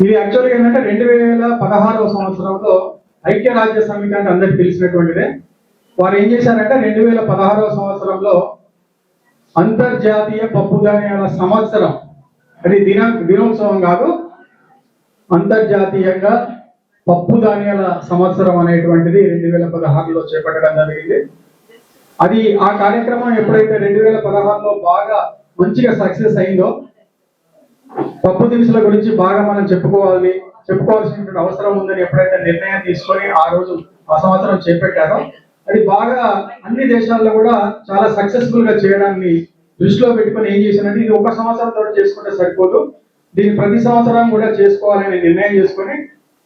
ఇది యాక్చువల్గా ఏంటంటే రెండు వేల పదహారవ సంవత్సరంలో ఐక్యరాజ్య సమితి అంటే అందరికి తెలిసినటువంటిదే. వారు ఏం చేశారంటే రెండు వేల పదహారవ సంవత్సరంలో అంతర్జాతీయ పప్పు ధాన్యాల సంవత్సరం అది దిన దినోత్సవం కాదు అంతర్జాతీయంగా పప్పు ధాన్యాల సంవత్సరం అనేటువంటిది రెండు వేల పదహారులో చేపట్టడం జరిగింది. అది ఆ కార్యక్రమం ఎప్పుడైతే రెండు వేల పదహారులో బాగా మంచిగా సక్సెస్ అయిందో పప్పు దినుసుల గురించి బాగా మనం చెప్పుకోవాలి చెప్పుకోవాల్సినటువంటి అవసరం ఉందని ఎప్పుడైతే నిర్ణయం తీసుకొని ఆ రోజు ఆ సంవత్సరం చేపట్టారో అది బాగా అన్ని దేశాల్లో కూడా చాలా సక్సెస్ఫుల్గా చేయడాన్ని దృష్టిలో పెట్టుకొని ఏం చేశానంటే ఇది ఒక సంవత్సరం తోటి చేసుకుంటే సరిపోదు. దీన్ని ప్రతి సంవత్సరం కూడా చేసుకోవాలని నిర్ణయం చేసుకొని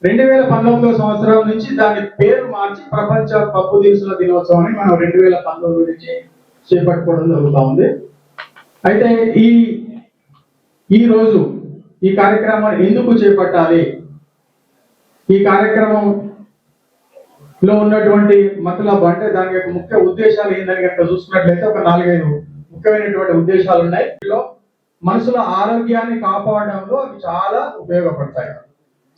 రెండు వేల పంతొమ్మిదో సంవత్సరం నుంచి దాని పేరు మార్చి ప్రపంచ పప్పు దినుసుల దినోత్సవాన్ని మనం రెండు వేల పంతొమ్మిది నుంచి చేపట్టుకోవడం జరుగుతూ ఉంది. అయితే ఈ ఈరోజు ఈ కార్యక్రమాన్ని ఎందుకు చేపట్టాలి? ఈ కార్యక్రమం లో ఉన్నటువంటి మతలబ్ అంటే దాని యొక్క ముఖ్య ఉద్దేశాలు ఏందని కనుక చూసుకున్నట్లయితే ఒక నాలుగైదు ముఖ్యమైనటువంటి ఉద్దేశాలు ఉన్నాయి. వీటిలో మనుషుల ఆరోగ్యాన్ని కాపాడడంలో అవి చాలా ఉపయోగపడతాయి.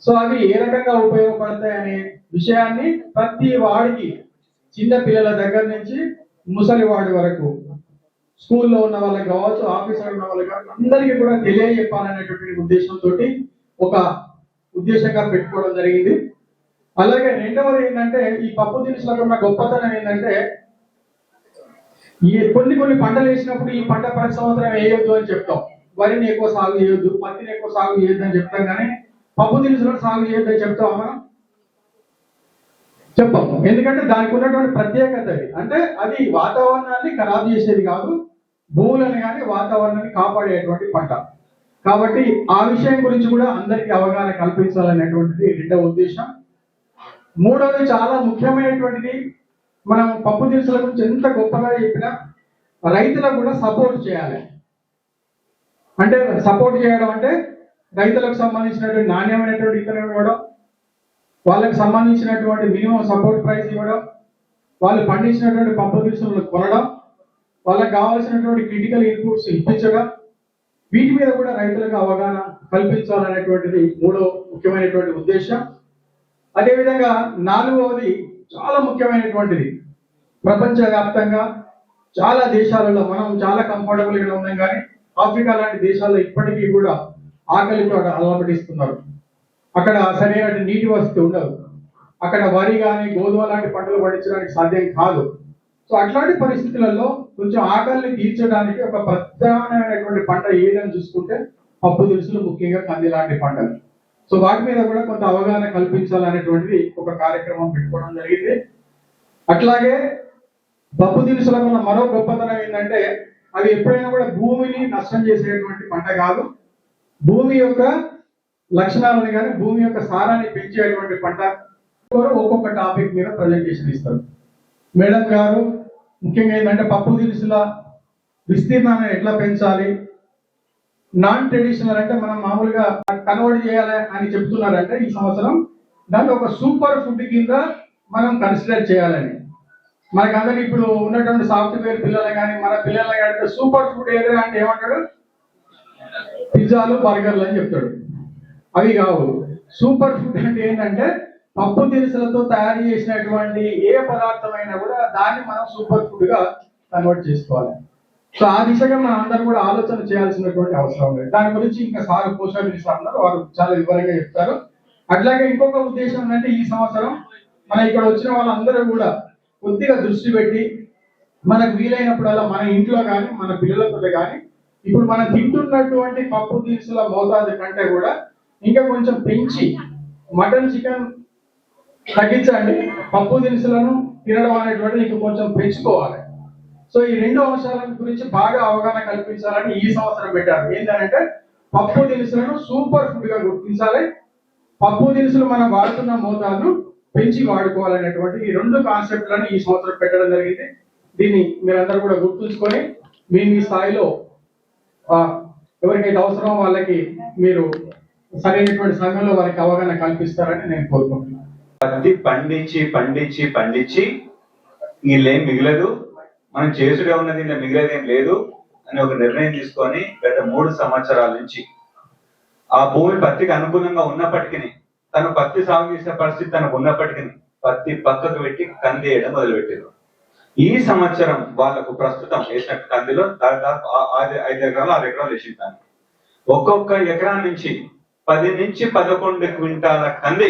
సో అవి ఏ రకంగా ఉపయోగపడతాయి అనే విషయాన్ని ప్రతి వాడికి చిన్న పిల్లల దగ్గర నుంచి ముసలివాడి వరకు స్కూల్లో ఉన్న వాళ్ళకి కావచ్చు ఆఫీసులో ఉన్న వాళ్ళకి కావచ్చు అందరికీ కూడా తెలియజెప్పాలనేటువంటి ఉద్దేశంతో ఒక ఉద్దేశంగా పెట్టుకోవడం జరిగింది. అలాగే రెండవది ఏంటంటే ఈ పప్పు దినుసులకు ఉన్న గొప్పతనం ఏంటంటే ఈ కొన్ని కొన్ని పంటలు వేసినప్పుడు ఈ పంట ప్రతి సంవత్సరం వేయొద్దు అని చెప్తాం. వరిని ఎక్కువ సాగు చేయొద్దు పత్తిని ఎక్కువ సాగు చేయొద్దు అని చెప్తాం. కానీ పప్పు దినుసులను సాగు చేయొద్దు అని చెప్తాం. మనం చెప్పం. ఎందుకంటే దానికి ఉన్నటువంటి ప్రత్యేకత అది అంటే అది వాతావరణాన్ని ఖరాబ్ చేసేది కాదు భూములను కానీ వాతావరణాన్ని కాపాడేటువంటి పంట. కాబట్టి ఆ విషయం గురించి కూడా అందరికీ అవగాహన కల్పించాలనేటువంటిది రెండవ ఉద్దేశం. మూడవది చాలా ముఖ్యమైనటువంటిది. మనం పప్పు దినుసుల గురించి ఎంత గొప్పగా చెప్పినా రైతులకు కూడా సపోర్ట్ చేయాలి. అంటే సపోర్ట్ చేయడం అంటే రైతులకు సంబంధించినటువంటి నాణ్యమైనటువంటి ఇతరులు ఇవ్వడం వాళ్ళకి సంబంధించినటువంటి మినిమం సపోర్ట్ ప్రైస్ ఇవ్వడం వాళ్ళు పండించినటువంటి పంప దినుసులను కొనడం వాళ్ళకి కావాల్సినటువంటి క్రిటికల్ ఇన్పుట్స్ ఇప్పించడం వీటి మీద కూడా రైతులకు అవగాహన కల్పించాలనేటువంటిది మూడో ముఖ్యమైనటువంటి ఉద్దేశం. అదేవిధంగా నాలుగవది చాలా ముఖ్యమైనటువంటిది. ప్రపంచవ్యాప్తంగా చాలా దేశాలలో మనం చాలా కంఫర్టబుల్గా ఉన్నాం కానీ ఆఫ్రికా లాంటి దేశాల్లో ఇప్పటికీ కూడా ఆకలితో అలవటిస్తున్నారు అక్కడ సరైన నీటి వసతి ఉండదు. అక్కడ వరి కానీ గోధుమ లాంటి పంటలు పండించడానికి సాధ్యం కాదు. సో అట్లాంటి పరిస్థితులలో కొంచెం ఆకలిని తీర్చడానికి ఒక ప్రధానమైనటువంటి పంట ఏదని చూసుకుంటే పప్పు దినుసులు ముఖ్యంగా కంది లాంటి పంటలు. సో వాటి మీద కూడా కొంత అవగాహన కల్పించాలనేటువంటిది ఒక కార్యక్రమం పెట్టుకోవడం జరిగింది. అట్లాగే పప్పు దినుసులకు ఉన్న మరో గొప్పతనం ఏంటంటే అవి ఎప్పుడైనా కూడా భూమిని నష్టం చేసేటువంటి పంట కాదు. భూమి యొక్క లక్షణాలని కానీ భూమి యొక్క సారాన్ని పెంచేటువంటి పంట ఒక్కొక్క టాపిక్ మీద ప్రజెంటేషన్ ఇస్తారు. మేడం గారు ముఖ్యంగా ఏంటంటే పప్పు దినుసుల విస్తీర్ణాన్ని ఎట్లా పెంచాలి? నాన్ ట్రెడిషనల్ అంటే మనం మామూలుగా కన్వర్ట్ చేయాలి అని చెప్తున్నారంటే ఈ సంవత్సరం దాంట్లో ఒక సూపర్ ఫుడ్ కింద మనం కన్సిడర్ చేయాలని. మనకి అందరికి ఇప్పుడు ఉన్నటువంటి సాఫ్ట్వేర్ పిల్లలు కానీ మన పిల్లలు కానీ సూపర్ ఫుడ్ ఏదైనా అంటే ఏమంటాడు పిజ్జాలు బర్గర్లు అని చెప్తాడు అవి కావు. సూపర్ ఫుడ్ అంటే ఏంటంటే పప్పు దినుసులతో తయారు చేసినటువంటి ఏ పదార్థమైనా కూడా దాన్ని మనం సూపర్ ఫుడ్గా కన్వర్ట్ చేసుకోవాలి. సో ఆ దిశగా మనం అందరం కూడా ఆలోచన చేయాల్సినటువంటి అవసరం లేదు. దాని గురించి ఇంకా సార్ పోషాలు అన్నారు. వారు చాలా వివరంగా చెప్తారు. అట్లాగే ఇంకొక ఉద్దేశం ఏంటంటే ఈ సంవత్సరం మన ఇక్కడ వచ్చిన వాళ్ళందరూ కూడా కొద్దిగా దృష్టి పెట్టి మనకు వీలైనప్పుడల్లా మన ఇంట్లో కానీ మన పిల్లలతో కానీ ఇప్పుడు మనం తింటున్నటువంటి పప్పు దినుసుల మోతాదు కంటే కూడా ఇంకా కొంచెం పెంచి మటన్ చికెన్ తగ్గించండి. పప్పు దినుసులను తినడం అనేటువంటిది ఇంకా కొంచెం పెంచుకోవాలి. సో ఈ రెండు అంశాల గురించి బాగా అవగాహన కల్పించాలని ఈ సంవత్సరం పెట్టారు. ఏంటంటే పప్పు దినుసులను సూపర్ ఫుడ్గా గుర్తించాలి. పప్పు దినుసులు మనం వాడుతున్న మోతాదును పెంచి వాడుకోవాలనేటువంటి ఈ రెండు కాన్సెప్ట్లను ఈ సంవత్సరం పెట్టడం జరిగింది. దీన్ని మీరందరూ కూడా గుర్తుంచుకొని మీ మీ స్థాయిలో ఎవరికైతే అవసరమో వాళ్ళకి మీరు సరైనటువంటి సమయంలో వారికి అవగాహన కల్పిస్తారని నేను కోరుకుంటున్నాను. పత్తి పండించి పండించి పండించి వీళ్ళేం మిగలదు. మనం చేసుడే ఉన్నది ఇలా మిగిలేదేం లేదు అని ఒక నిర్ణయం తీసుకొని గత మూడు సంవత్సరాల నుంచి ఆ భూమి పత్తికి అనుకూలంగా ఉన్నప్పటికీ తను పత్తి సాగు చేసే పరిస్థితి తనకు ఉన్నప్పటికీ పత్తి పక్కకు పెట్టి కంది వేయడం మొదలుపెట్టారు. ఈ సంవత్సరం వాళ్ళకు ప్రస్తుతం వేసిన కందిలో దాదాపు ఐదు ఎకరాలు ఆరు ఎకరాలు వేసింటాను ఒక్కొక్క ఎకరా నుంచి పది నుంచి పదకొండు క్వింటాల కంది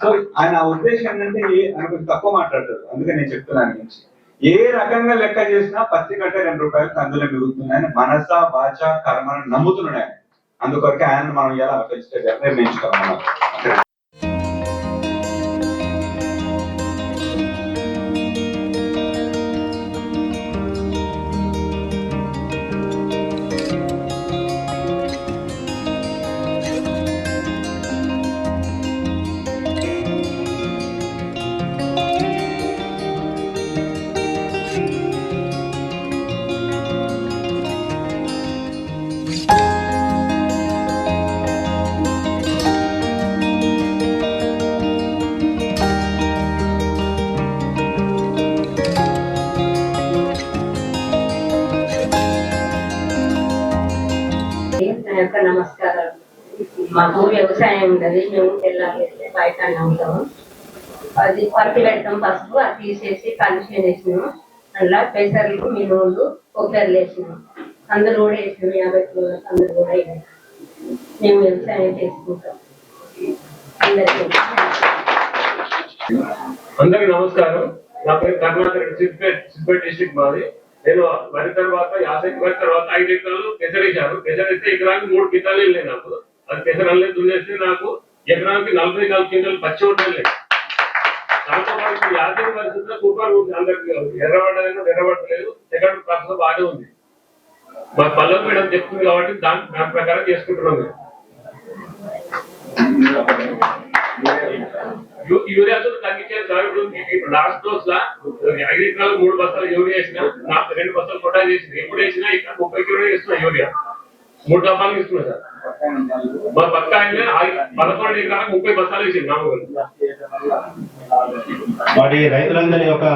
సో ఆయన ఉద్దేశం ఏంటంటే ఆయన కొంచెం తక్కువ మాట్లాడతారు. అందుకే నేను చెప్తున్నాను నుంచి ఏ రకంగా లెక్క చేసినా పత్తి కంటే రెండు రూపాయలు కందులో మిగులుతున్నాయని మనస వాచ కర్మను నమ్ముతున్నాడు ఆయన. అందుకొరకే ఆయన మనం ఎలా ఆలోచించే నిర్ణయించుకోవాలి. మాకు వ్యవసాయం ఉండదు. మేము తెల్లారేస్తే బయట ఉంటాము. అది పత్తి పెడతాం పసుపు అది తీసేసి కలిసి వేసినాము అలా పెసర్లు మీ మినువులు కొబ్బరి వేసినాం అందరు కూడా వేసినాం యాభై కిలోలకు అందరు కూడా వేసినాం. మేము వ్యవసాయం చేసుకుంటాం. అందరికి నమస్కారం. నా పేరు కర్ణాటక సిద్దిపేట సిద్దిపేట డిస్టిక్ మాది. నేను వరి తర్వాత యాసై వరి తర్వాత ఐదు ఎకరాలు పెసరేశాను. పెసరేస్తే ఎకరానికి మూడు కితాలు వెళ్ళాయి నాకు. అది పెసరల్లే దున్నేస్తే నాకు ఎకరానికి నలభై నాలుగు క్వింటాలు పచ్చి ఉండాలి దాంతో పాటు యాదవ పరిస్థితుల్లో సూపర్ ఉంది అందరికి ఎర్రబడలేదు ఎర్రబడలేదు సెకండ్ ప్రాసెస్ బాగానే ఉంది. మా పల్లవి మేడం చెప్తుంది కాబట్టి దాని దాని ప్రకారం చేసుకుంటున్నాం యూరియాతో తగ్గించే ఇప్పుడు ఇప్పుడు లాస్ట్ డోస్ లా ఐదు ఎకరాలు మూడు బస్తాలు యూరియా వేసిన నాకు రెండు బస్తాలు పొటాష్ వేసిన ఎప్పుడు వేసినా ఇక్కడ ముప్పై కిలో వేస్తున్నా యూరియా. మూడు డబ్బాలు ఇస్తున్నా సార్. మా పక్క ఆయన పదకొండు ఎకరాలకు ముప్పై బస్తాలు వేసింది మామూలుగా మరి రైతులందరి యొక్క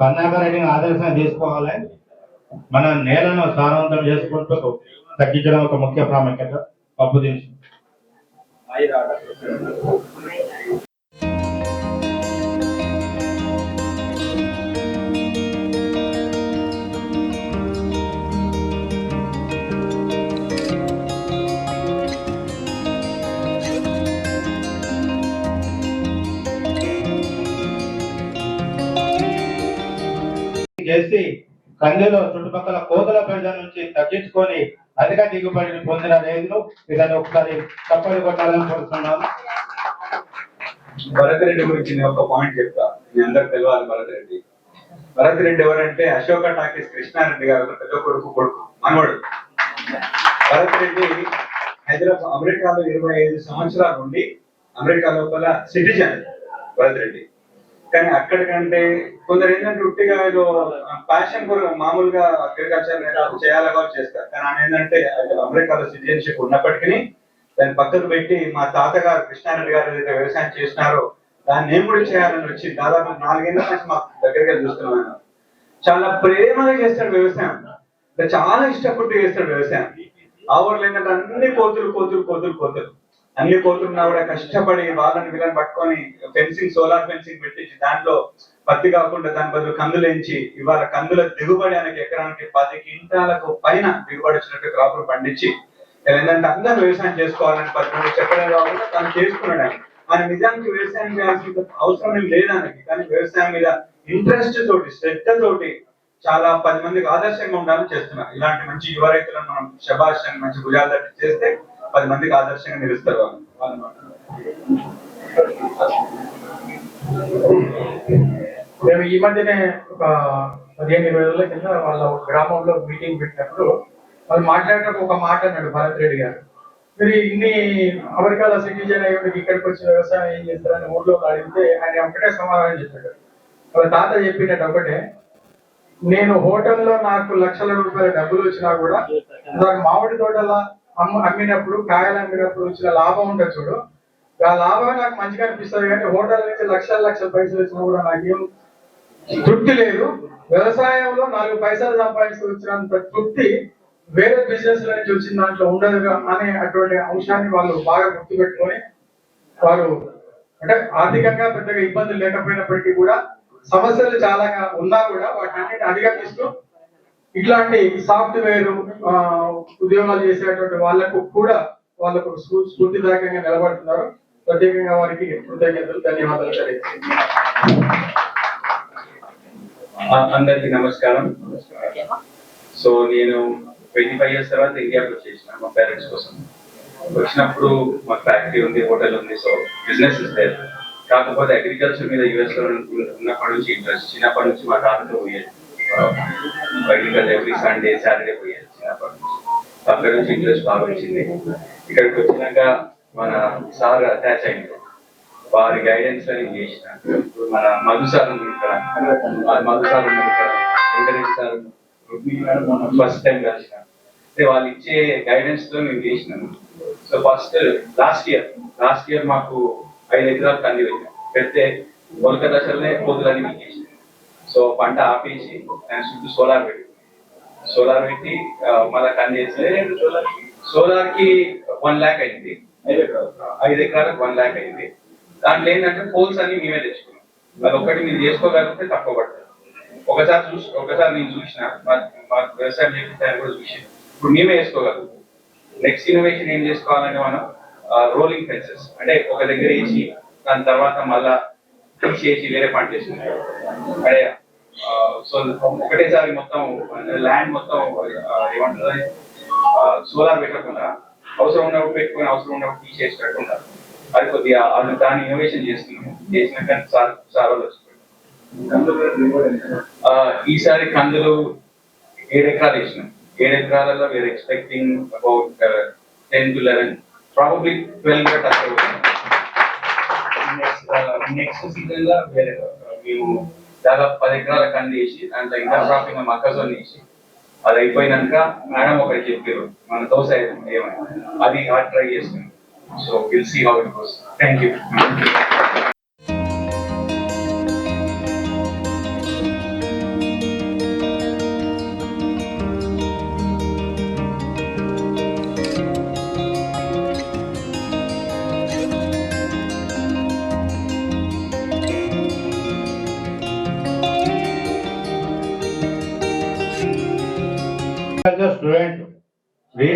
కర్ణాకరెడ్డిని ఆదర్శంగా తీసుకోవాలి. మన నేలను సారవంతం చేసుకుంటూ తగ్గించడం ఒక ముఖ్య ప్రాముఖ్యత. పప్పు దినుసు చేసి కందిలో చుట్టుపక్కల కోతల ప్రజల నుంచి తగ్గించుకొని అధిక దిగుబడిని పొందిన రైతులు ఇదని ఒకసారి తప్పని కొట్టాలని కోరుతున్నాను. భరత్ రెడ్డి గురించి నేను ఒక పాయింట్ చెప్తా. మీ అందరు తెలియాలి భరత్ రెడ్డి భరత్ రెడ్డి ఎవరంటే అశోక టాకీస్ కృష్ణారెడ్డి గారు పెద్ద కొడుకు కొడుకు మనవడు. భరత్ రెడ్డి హైదరాబాద్ అమెరికాలో ఇరవై ఐదు సంవత్సరాల నుండి అమెరికా లోపల సిటిజన్ భరత్ రెడ్డి కానీ అక్కడికంటే కొందరు ఏంటంటే ఉట్టిగా ఏదో ప్యాషన్ కూడా మామూలుగా అగ్రికల్చర్ చేయాలి కూడా చేస్తారు. కానీ ఆయన ఏంటంటే అమెరికాలో సిటిజన్షిప్ ఉన్నప్పటికీ దాన్ని పక్కకు పెట్టి మా తాతగారు కృష్ణారెడ్డి గారు ఏదైతే వ్యవసాయం చేసినారో దాన్ని నేను కూడా చేయాలని వచ్చి దాదాపు నాలుగేళ్ళ నుంచి మా దగ్గరికి చూస్తున్నాను చూస్తున్నాం ఆయన. చాలా ప్రేమగా చేస్తాడు వ్యవసాయం. చాలా ఇష్టపడి చేస్తాడు వ్యవసాయం. ఆ ఊర్లో ఏంటంటే అన్ని కోతులు కోతులు కోతులు కోతులు. అన్ని కోతున్నా కూడా కష్టపడి వాళ్ళని వీళ్ళని పట్టుకొని ఫెన్సింగ్ సోలార్ ఫెన్సింగ్ పెట్టించి దాంట్లో పత్తి కాకుండా దాని బదులు కందులు ఎంచి ఇవాళ కందుల దిగుబడి ఆయనకి ఎకరానికి పది క్వింటాలకు పైన దిగుబడి వచ్చినట్టు క్రాపులు పండించి ఏంటంటే అందరూ వ్యవసాయం చేసుకోవాలని పది చెప్పడం కాకుండా తను చేసుకున్నాడు ఆయన. ఆయన నిజానికి వ్యవసాయం చేయాల్సిన అవసరం ఏం లేదు ఆయనకి కానీ వ్యవసాయం మీద ఇంట్రెస్ట్ తోటి శ్రద్ధ తోటి చాలా పది మందికి ఆదర్శంగా ఉండాలని చేస్తున్నారు. ఇలాంటి మంచి యువ రైతులను మనం శబాష్ అని మంచి భుజాలు చేస్తే పది మందికి ఆదర్శంగా నిలుస్తారు వాళ్ళు. మేము ఈ మధ్యనే ఒక పదిహేను ఇరవై రోజుల కింద వాళ్ళ ఒక గ్రామంలో మీటింగ్ పెట్టినప్పుడు వాళ్ళు మాట్లాడేటప్పుడు ఒక మాట అన్నాడు భరత్ రెడ్డి గారు. మీరు ఇన్ని అమెరికాలో సిటిజన్ అయ్యి ఇక్కడికి వచ్చి వ్యవసాయం ఏం చేస్తారని ఊర్లో అడిగితే ఆయన ఒకటే సమాధానం చెప్పాడు. వాళ్ళ తాత చెప్పినట్టు ఒకటే నేను హోటల్లో నాకు లక్షల రూపాయల డబ్బులు వచ్చినా కూడా నాకు మామిడి తోటల అమ్ము అమ్మినప్పుడు కాయలు అమ్మినప్పుడు వచ్చిన లాభం ఉంటుంది చూడు. ఆ లాభం నాకు మంచిగా అనిపిస్తుంది కానీ హోటల్ నుంచి లక్షల లక్షల పైసలు వచ్చినా కూడా నాకేం తృప్తి లేదు. వ్యవసాయంలో నాలుగు పైసలు సంపాదిస్తూ వచ్చినంత తృప్తి వేరే బిజినెస్ నుంచి వచ్చిన దాంట్లో ఉండదు అనే అటువంటి అంశాన్ని వాళ్ళు బాగా గుర్తుపెట్టుకొని వారు అంటే ఆర్థికంగా పెద్దగా ఇబ్బందులు లేకపోయినప్పటికీ కూడా సమస్యలు చాలా ఉన్నా కూడా వాటిని అన్నిటిని అధిగమిస్తూ ఇట్లాంటి సాఫ్ట్వేర్ ఉద్యోగాలు చేసేటువంటి వాళ్ళకు కూడా వాళ్ళకు స్ఫూ- స్ఫూర్తిదాయకంగా నిలబడుతున్నారు. ప్రత్యేకంగా వారికి కృతజ్ఞతలు ధన్యవాదాలు అందరికీ నమస్కారం. సో నేను ట్వంటీ ఫైవ్ ఇయర్స్ తర్వాత ఇండియాకి వచ్చేసిన మా పేరెంట్స్ కోసం. వచ్చినప్పుడు మా ఫ్యాక్టరీ ఉంది హోటల్ ఉంది సో బిజినెస్ ఇస్ దేర్. కాకపోతే అగ్రికల్చర్ మీద యుఎస్లో ఉన్న- ఉన్నప్పటి నుంచి ఇంట్రెస్ట్ చిన్నప్పటి నుంచి మా తాతతో పోయేది అగ్రికల్చర్ ఎవ్రీ సండే సాటర్డే పోయేది చిన్నప్పటి నుంచి అక్కడ నుంచి. ఇంట్రెస్ట్ బాగా వచ్చింది. ఇక్కడికి వచ్చినాక మన సార్ అటాచ్ అయింది వారి గైడెన్స్ అని చేసిన. మన మధు సార్ ఇక్కడ. మధు సార్ ఇక్కడ. వెంకటేష్ సార్ ఫస్ట్ టైం కలిసిన. అంటే వాళ్ళు ఇచ్చే గైడెన్స్తో నేను చేసినాను so first last year last year మాకు ఐదు ఎకరాలు కంది పెట్టాం పెడితే మొలక దశలోనే కోతులన్నీ మీకేసి సో పంట ఆపేసి దాని చుట్టూ సోలార్ పెట్టి సోలార్ పెట్టి మళ్ళా కంది వేస్తే సోలార్కి వన్ ల్యాక్ అయింది. ఐదు ఎకరాలకు వన్ ల్యాక్ అయింది. దాంట్లో ఏంటంటే పోల్స్ అన్ని మేమే తెచ్చుకున్నాం. అది ఒకటి మీరు చేసుకోగలిగితే తక్కువ పడుతుంది. ఒకసారి చూసి ఒకసారి నేను చూసిన మాకు వ్యవసాయం చేపించాలని కూడా చూసి ఇప్పుడు మేమే వేసుకోగలుగుతాం నెక్స్ట్ ఇన్నోవేషన్ ఏం చేసుకోవాలంటే మనం రోలింగ్ ఫెన్సెస్ అంటే ఒక దగ్గర వేసి దాని తర్వాత మళ్ళా తీసేసి వేరే పంట వేసుకుంటాం. అంటే సో ఒకటేసారి మొత్తం ల్యాండ్ మొత్తం ఏమంటారు సోలార్ పెట్టకుండా అవసరం ఉన్నప్పుడు పెట్టుకుని అవసరం ఉన్నప్పుడు తీసేసి పెట్టకుండా అది కొద్దిగా అది దాన్ని ఇన్నోవేషన్ చేస్తున్నాము. చేసిన సార్ సార్ వాళ్ళు ఈసారి కందులు ఏడు ఎకరాలు వేసినాం. ఏడు ఎకరాలలో we're expecting about ten to eleven probably twelve touch next next సీజన్లో వేరే మేము దాదాపు పది ఎకరాల కంది వేసి దాంట్లో ఇంకా క్రాపింగ్ మొక్కజొన్న వేసి అది అయిపోయినాక మేడం ఒకటి చెప్పారు మన దోశ ఏమైనా అది ట్రై చేస్తున్నాం so will see how it goes thank you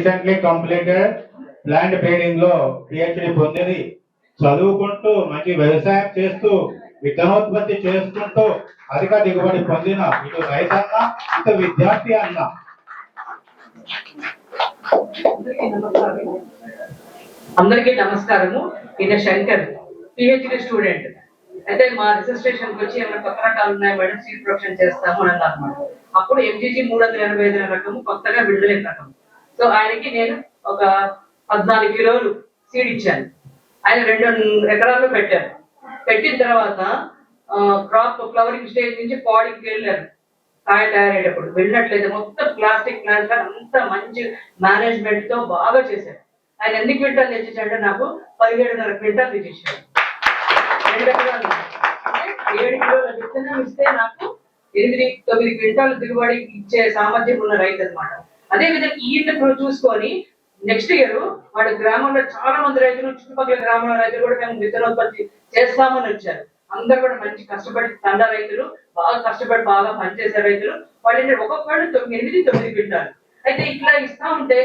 recently completed land ట్రేడింగ్లో పిహెచ్డి పొందింది. చదువుకుంటూ మంచి వ్యవసాయం చేస్తూ విత్తనోత్పత్తి చేసుకుంటూ అధిక దిగుబడి పొందిన ఇటు రైతన్న ఇటు విద్యార్థి అన్న. అందరికీ నమస్కారము. ఈయన శంకర్ పిహెచ్డి స్టూడెంట్. అయితే మా రిజిస్ట్రేషన్ వచ్చి ఏమైనా కొత్త రకాలు ఉన్నాయి మేడం? సీట్ ప్రొడక్షన్ చేస్తాము అని అన్నమాట అప్పుడు ఎంజీజీ మూడు వందల ఎనభై ఐదు రకము కొత్తగా విడుదల రకం సో ఆయనకి నేను ఒక పద్నాలుగు కిలోలు సీడ్ ఇచ్చాను. ఆయన రెండు ఎకరాల్లో పెట్టాను పెట్టిన తర్వాత క్రాప్ ఫ్లవరింగ్ స్టేజ్ నుంచి పాడికి వెళ్ళారు. కాయ తయారయ్యేటప్పుడు. వెళ్ళినట్లయితే మొత్తం ప్లాస్టిక్ ప్లాంట్ అంత మంచి మేనేజ్మెంట్తో బాగా చేశారు. ఆయన ఎన్ని క్వింటాలు తెచ్చేసాడంటే నాకు పదిహేడున్నర క్వింటాలు తెచ్చేసాడు రెండు ఎకరాలు. ఏడు కిలోల విత్తనం ఇస్తే నాకు ఎనిమిది తొమ్మిది క్వింటాలు దిగుబడి ఇచ్చే సామర్థ్యం ఉన్న రైతు అనమాట అదే విధంగా ఈయన చూసుకొని నెక్స్ట్ ఇయర్ వాళ్ళ గ్రామంలో చాలా మంది రైతులు చుట్టుపక్కల గ్రామాల రైతులు కూడా మేము విత్తనోత్పత్తి చేస్తామని వచ్చారు. అందరు కూడా మంచి కష్టపడి తండ రైతులు బాగా కష్టపడి బాగా పనిచేసే రైతులు. వాళ్ళు ఏంటంటే ఒక్కొక్కళ్ళు తొమ్మిది ఎనిమిది తొమ్మిది పెట్టారు అయితే ఇట్లా ఇస్తా ఉంటే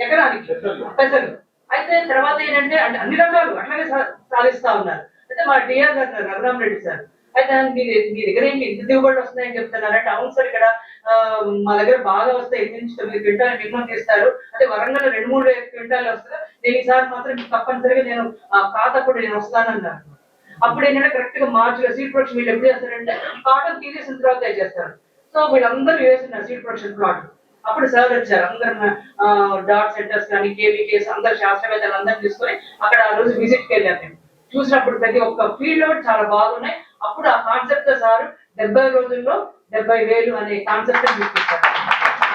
ఎకరానికి పెసలు అయితే తర్వాత ఏంటంటే అంటే అన్ని రకాలు అట్లాగే సా- సాధిస్తా ఉన్నారు. అయితే మా డిఆర్ గారు ఉన్నారు, రఘురామ్ రెడ్డి సార్. అయితే మీ మీ దగ్గర ఏంటి ఇంత దిగుబడి వస్తున్నాయని చెప్తున్నారంటే అవును సార్ ఇక్కడ మా దగ్గర బాగా వస్తాయి. ఎనిమిది నుంచి తొమ్మిది క్వింటాలు మినిమం తీస్తారు. అంటే వరంగల్ రెండు మూడు క్వింటాలు వస్తారు నేను ఈసారి మాత్రం మీకు తప్పనిసరిగా నేను ఆ ఖాతా నేను వస్తానన్నాను అప్పుడు ఏంటంటే కరెక్ట్గా మార్చిలో సీడ్ ప్రొడక్షన్ వీళ్ళు ఎప్పుడు చేస్తారంటే కాటన్ తీసేసిన తర్వాత చేస్తారు. సో వీళ్ళందరూ వేస్తున్నారు సీడ్ ప్రొడక్షన్ ప్లాట్ అప్పుడు సార్ వచ్చారు. అందరు డాట్ సెంటర్స్ కానీ కేవీకేస్ అందరు శాస్త్రవేత్తలు అందరూ తీసుకొని అక్కడ ఆ రోజు విజిట్ వెళ్ళారు వెళ్ళాను నేను చూసినప్పుడు ప్రతి ఒక్క ఫీల్డ్ చాలా బాగున్నాయి. అప్పుడు ఆ కాన్సెప్ట్ సార్ డెబ్బై రోజుల్లో డెబ్బై వేలు అనే కాన్సెప్ట్ తీసుకొచ్చారు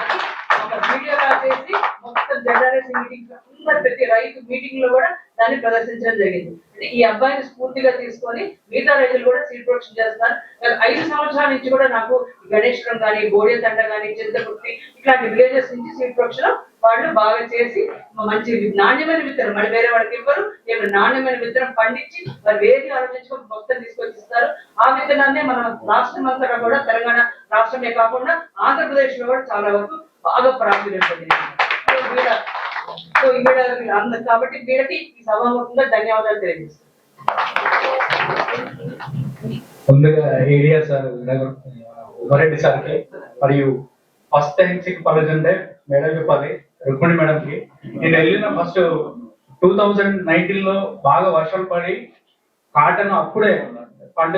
అది ఒక వీడియోగా చేసి మొత్తం జనరేషన్ మీటింగ్ అందరు ప్రతి రైతు మీటింగ్లో కూడా దాన్ని ప్రదర్శించడం జరిగింది. అంటే ఈ అబ్బాయిని స్ఫూర్తిగా తీసుకొని మిగతా రైతులు కూడా సీడ్ ప్రొడక్షన్ చేస్తున్నారు. ఐదు సంవత్సరాల నుంచి కూడా నాకు గణేశ్వరం కానీ బోడే తండ కానీ చింతకుర్తి ఇట్లాంటి విలేజెస్ నుంచి సీడ్ ప్రొడక్షన్ వాళ్ళు బాగా చేసి మంచి నాణ్యమైన విత్తనం మరి వేరే వాళ్ళకి ఇవ్వరు. నేను నాణ్యమైన విత్తనం పండించి మరి వేది ఆలోచించుకొని మొత్తం తీసుకొచ్చి ఇస్తారు ఆ విత్తనాన్ని మన రాష్ట్రం అంతటా కూడా తెలంగాణ రాష్ట్రమే కాకుండా ఆంధ్రప్రదేశ్లో కూడా చాలా వరకు బాగా ప్రాచుర్యం పొందింది వీళ్ళ సో ఈవిడ అంద కాబట్టి వీళ్ళకి ఈ సభాముఖంగా ధన్యవాదాలు తెలియజేస్తాను. ముందుగా ఏరియా సార్ ఉమారెడ్డి సార్కి మరియు ఫస్ట్ టైం సిక్ పలుతుంటే మేడం చెప్పాలి రుక్మిణి మేడంకి. నేను వెళ్ళిన ఫస్ట్ టూ థౌజండ్ నైన్టీన్లో బాగా వర్షం పడి కాటన్ అప్పుడే పంట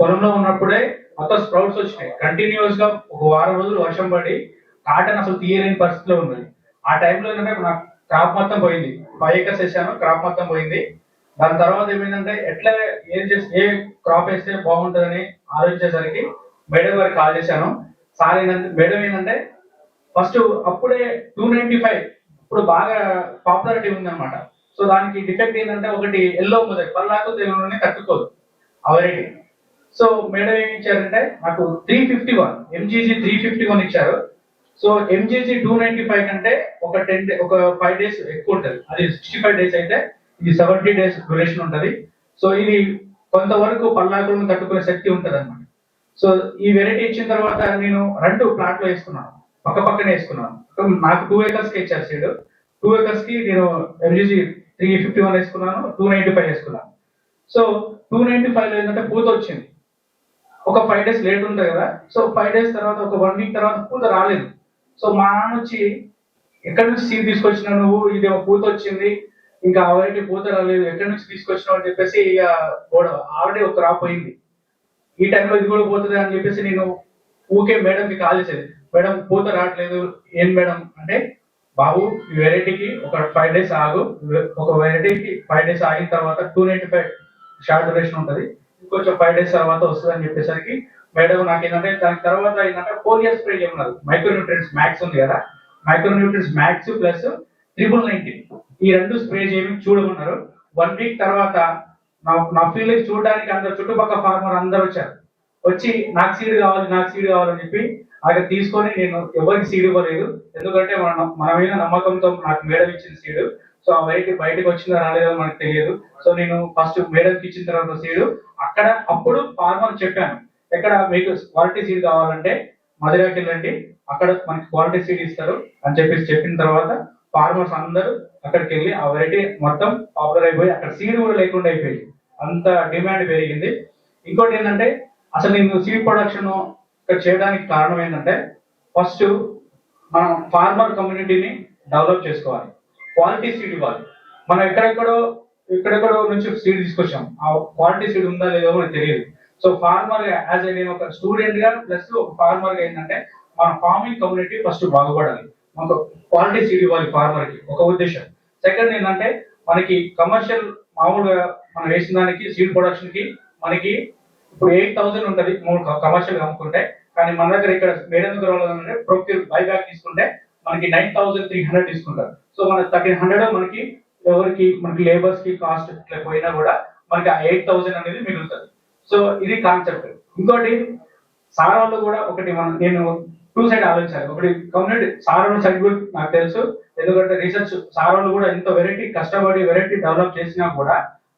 పొలంలో ఉన్నప్పుడే మొత్తం స్ప్రౌట్స్ వచ్చినాయి. కంటిన్యూస్గా ఒక వారం రోజులు వర్షం పడి కాటన్ అసలు తీయలేని పరిస్థితిలో ఉన్నది. ఆ టైంలో ఏంటంటే నాకు క్రాప్ మొత్తం పోయింది. ఫైవ్ ఎకర్స్ వేసాను క్రాప్ మొత్తం పోయింది. దాని తర్వాత ఏమైందంటే ఎట్లా ఏం చేస్తే ఏ క్రాప్ వేస్తే బాగుంటుందని ఆలోచించేసరికి మేడం గారికి కాల్ చేశాను. సార్ ఏంటంటే మేడం ఏంటంటే ఫస్ట్ అప్పుడే టూ నైన్టీ ఫైవ్ ఇప్పుడు బాగా పాపులారిటీ ఉందన్నమాట. సో దానికి డిఫెక్ట్ ఏంటంటే ఒకటి ఎల్లో మొదటి పల్లాకు తెలుగులోనే తట్టుకోదు ఆ సో మేడం ఏమి ఇచ్చారంటే నాకు three fifty one MGG three fifty one ఇచ్చారు. So MGG two ninety five కంటే ఒక టెన్ డే ఒక ఫైవ్ డేస్ ఎక్కువ ఉంటుంది. అది సిక్స్టీ ఫైవ్ డేస్ అయితే ఇది సెవెంటీ డేస్ డ్యూరేషన్ ఉంటుంది. సో ఇది కొంతవరకు పల్లాకులను తట్టుకునే శక్తి ఉంటుంది అనమాట సో ఈ వెరైటీ ఇచ్చిన తర్వాత నేను రెండు ప్లాట్లు వేసుకున్నాను. పక్క పక్కనే వేసుకున్నాను. నాకు టూ ఏకర్స్కి ఇచ్చారు సీడ్. టూ ఏకర్స్కి నేను ఎంజీజీ త్రీ ఫిఫ్టీ వన్ వేసుకున్నాను టూ నైన్టీ ఫైవ్ వేసుకున్నాను. సో టూ నైన్టీ ఫైవ్లో ఏంటంటే పూత వచ్చింది. ఒక ఫైవ్ డేస్ లేట్ ఉంటుంది కదా. సో ఫైవ్ డేస్ తర్వాత ఒక వన్ వీక్ తర్వాత పూత రాలేదు. సో మా నాన్న వచ్చి ఎక్కడి నుంచి సీడ్ తీసుకొచ్చినా నువ్వు? ఇది ఒక పూత వచ్చింది. ఇంకా ఆ వెరైటీ పూత రాలేదు. ఎక్కడి నుంచి తీసుకొచ్చినావు? అని చెప్పేసి ఇక ఆల్రెడీ ఒక క్రాప్ పోయింది. ఈ టైంలో ఇది కూడా పోతుంది అని చెప్పేసి నేను ఊకే మేడంకి కాల్ చేసేది మేడం పూత రావట్లేదు. ఏం మేడం? అంటే బాబు ఈ వెరైటీకి ఒక ఫైవ్ డేస్ ఆగు. ఒక వెరైటీకి ఫైవ్ డేస్ ఆగిన తర్వాత two ninety five short duration ఉంటుంది. ఇంకొంచెం ఫైవ్ డేస్ తర్వాత వస్తుంది అని చెప్పేసరికి మేడం నాకు ఏంటంటే దాని తర్వాత ఏంటంటే ఫోలియర్ స్ప్రే చేయమన్నారు మైక్రో న్యూట్రియన్స్ మ్యాక్స్ ఉంది కదా? Micro nutrients max plus triple nineteen ఈ రెండు స్ప్రే చేయమని చూడమన్నారు. వన్ వీక్ తర్వాత నా నా ఫీల్డ్ చూడడానికి అందరు చుట్టుపక్కల ఫార్మర్ అందరు వచ్చారు. వచ్చి నాకు సీడ్ కావాలి నాకు సీడ్ కావాలని చెప్పి అక్కడ తీసుకొని నేను ఎవరికి సీడ్ ఇవ్వలేదు. ఎందుకంటే మన మన మీద నమ్మకంతో నాకు మేడం ఇచ్చిన సీడ్ సో ఆ వెరైటీ బయటకు వచ్చిందో రాలేదో మనకు తెలియదు. సో నేను ఫస్ట్ మేడంకి ఇచ్చిన తర్వాత సీడ్ అక్కడ అప్పుడు ఫార్మర్ చెప్పాను ఎక్కడ మీకు క్వాలిటీ సీడ్ కావాలంటే మధురాకి వెళ్ళండి అక్కడ మనకి క్వాలిటీ సీడ్ ఇస్తారు అని చెప్పేసి చెప్పిన తర్వాత ఫార్మర్స్ అందరూ అక్కడికి వెళ్ళి ఆ వెరైటీ మొత్తం పాపులర్ అయిపోయి అక్కడ సీడ్ కూడా లేకుండా అయిపోయింది. అంత డిమాండ్ పెరిగింది. ఇంకోటి ఏంటంటే అసలు నేను సీడ్ ప్రొడక్షన్ ఇక్కడ చేయడానికి కారణం ఏంటంటే ఫస్ట్ మనం ఫార్మర్ కమ్యూనిటీని డెవలప్ చేసుకోవాలి. క్వాలిటీ సీడ్ ఇవ్వాలి. మనం ఎక్కడెక్కడో ఎక్కడెక్కడో నుంచి సీడ్ తీసుకొచ్చాం. ఆ క్వాలిటీ సీడ్ ఉందా లేదో మనకు తెలియదు. సో ఫార్మర్ యాజ్ నేను ఒక స్టూడెంట్గా ప్లస్ ఒక ఫార్మర్గా ఏంటంటే మన ఫార్మింగ్ కమ్యూనిటీ ఫస్ట్ బాగుపడాలి. మనకు క్వాలిటీ సీడ్ ఇవ్వాలి ఫార్మర్కి ఒక ఉద్దేశం. సెకండ్ ఏంటంటే మనకి కమర్షియల్ మామూలుగా మనం వేసిన దానికి సీడ్ ప్రొడక్షన్కి మనకి ఇప్పుడు ఎయిట్ థౌసండ్ ఉంటది మూడు కమర్షియల్ అమ్ముకుంటే. కానీ మన దగ్గర ఇక్కడ మేడం దగ్గర వాళ్ళంటే ప్రొక్యూర్ బైబ్యాక్ తీసుకుంటే మనకి నైన్ థౌసండ్ త్రీ హండ్రెడ్ తీసుకుంటారు. సో మనకి థర్టీన్ హండ్రెడ్ మనకి ఎవరికి మనకి లేబర్స్కి కాస్ట్ ఇట్లా పోయినా కూడా మనకి ఆ ఎయిట్ థౌసండ్ అనేది మిగులుతుంది. సో ఇది కాన్సెప్ట్. ఇంకోటి సార్ వాళ్ళు కూడా ఒకటి మనం నేను టూ సైడ్ ఆలోచించాలి. ఒకటి కమ్యూనిటీ సార్ వాళ్ళ సైడ్ కూడా నాకు తెలుసు. ఎందుకంటే రీసెర్చ్ సార్ వాళ్ళు కూడా ఎంత వెరైటీ కష్టపడి వెరైటీ డెవలప్ చేసినా కూడా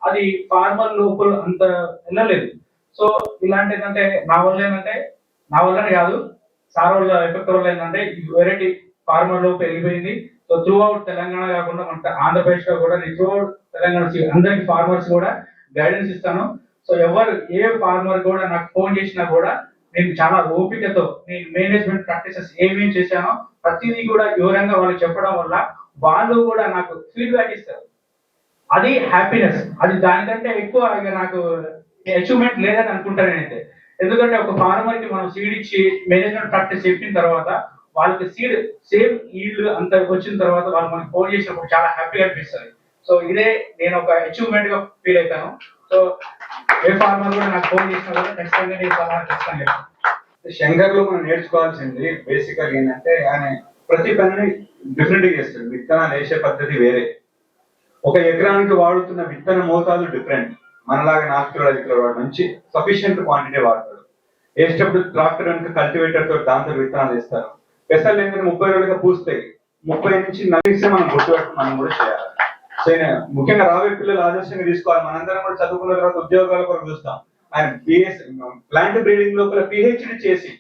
అది ఫార్మర్ లోపల అంత వెళ్ళలేదు. సో ఇలాంటి ఏంటంటే నా వల్ల ఏంటంటే నా వల్లనే కాదు. సార్ వాళ్ళ ఎఫెక్ట్ వల్ల ఏంటంటే ఈ వెరైటీ ఫార్మర్ లోపు వెళ్ళిపోయింది. సో త్రూ అవుట్ తెలంగాణ కాకుండా మన ఆంధ్రప్రదేశ్లో కూడా త్రూ అవుట్ తెలంగాణ అందరికి ఫార్మర్స్ కూడా గైడెన్స్ ఇస్తాను. సో ఎవరు ఏ ఫార్మర్ కూడా నాకు ఫోన్ చేసినా కూడా నేను చాలా ఓపికతో నేను మేనేజ్మెంట్ ప్రాక్టీసెస్ ఏమేం చేశానో ప్రతిదీ కూడా వివరంగా వాళ్ళు చెప్పడం వల్ల వాళ్ళు కూడా నాకు ఫీడ్బ్యాక్ ఇస్తారు. అది హ్యాపీనెస్ అది దానికంటే ఎక్కువ ఇక నాకు అచీవ్మెంట్ లేదని అనుకుంటాను నేనైతే. ఎందుకంటే ఒక ఫార్మర్కి మనం సీడ్ ఇచ్చి మేనేజ్మెంట్ ప్రాక్టీస్ చెప్పిన తర్వాత వాళ్ళకి సీడ్ సేమ్ ఈల్డ్ అంత వచ్చిన తర్వాత వాళ్ళు మనకి ఫోన్ చేసినప్పుడు చాలా హ్యాపీగా అనిపిస్తుంది. సో ఇదే నేను ఒక అచీవ్మెంట్గా ఫీల్ అవుతాను. సో ఏ ఫార్మర్ కూడా నాకు ఫోన్ చేసినా కూడా ఖచ్చితంగా నేను ఫార్మర్ ఖచ్చితంగా శంకర్లో మనం నేర్చుకోవాల్సింది బేసికల్ ఏంటంటే ఆయన ప్రతి పనిని డిఫరెంట్గా చేస్తాడు. విత్తనాలు వేసే పద్ధతి వేరే. ఒక ఎకరానికి వాడుతున్న విత్తన మోతాదు డిఫరెంట్ మనలాగా నాలుగు కిలోల ఐదు కిలోల వాడు నుంచి సఫిషియంట్ క్వాంటిటీ వాడతాడు. వేసేటప్పుడు ట్రాక్టర్ కనుక కల్టివేటర్తో దాంతో విత్తనాలు వేస్తారు. పెసలు ఏంటంటే ముప్పై రోజులుగా పూస్తాయి. ముప్పై నుంచి నలిస్తే మనం గుర్తుపెట్టుకుని మనం కూడా చేయాలి. ముఖ్యంగా రాబోయే పిల్లలు ఆదర్శంగా తీసుకోవాలి. మనందరం కూడా చదువుకున్న తర్వాత ఉద్యోగాల కొరకు చూస్తాం. ఆయన బిఎస్ ప్లాంట్ బ్రీడింగ్ లోపల పిహెచ్డి చేసి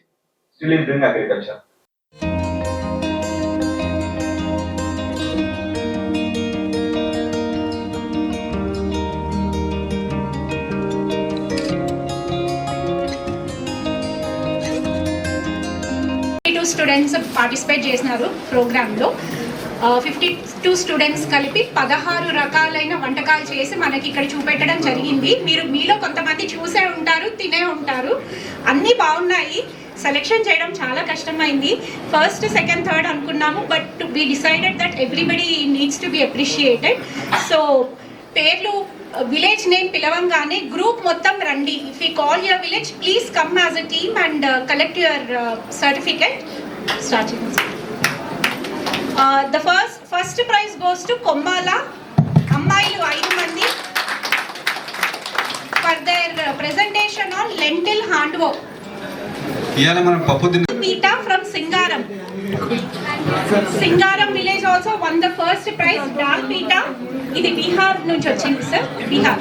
still doing agriculture students participate చేసినారు ప్రోగ్రాంలో ఫిఫ్టీ టూ స్టూడెంట్స్ కలిపి పదహారు రకాలైన వంటకాలు చేసి మనకి ఇక్కడ చూపెట్టడం జరిగింది. మీరు మీలో కొంతమంది చూసే ఉంటారు తినే ఉంటారు. అన్నీ బాగున్నాయి. సెలెక్షన్ చేయడం చాలా కష్టమైంది. ఫస్ట్ సెకండ్ థర్డ్ అనుకున్నాము but we decided that everybody needs to be appreciated so పేర్లు విలేజ్ నేమ్ పిలవంగానే గ్రూప్ మొత్తం రండి. If you call your village please come as a team and collect your certificate start చేయండి. The first first prize goes to Kommala అమ్మాయిలు ఐదు మంది for their presentation on lentil hand work ఇవాళ మనం పప్పు తిన్న Peeta from Singaram. Singaram village also won the first prize. Dal Peeta. ఇది బీహార్ నుంచి వచ్చింది సార్ బీహార్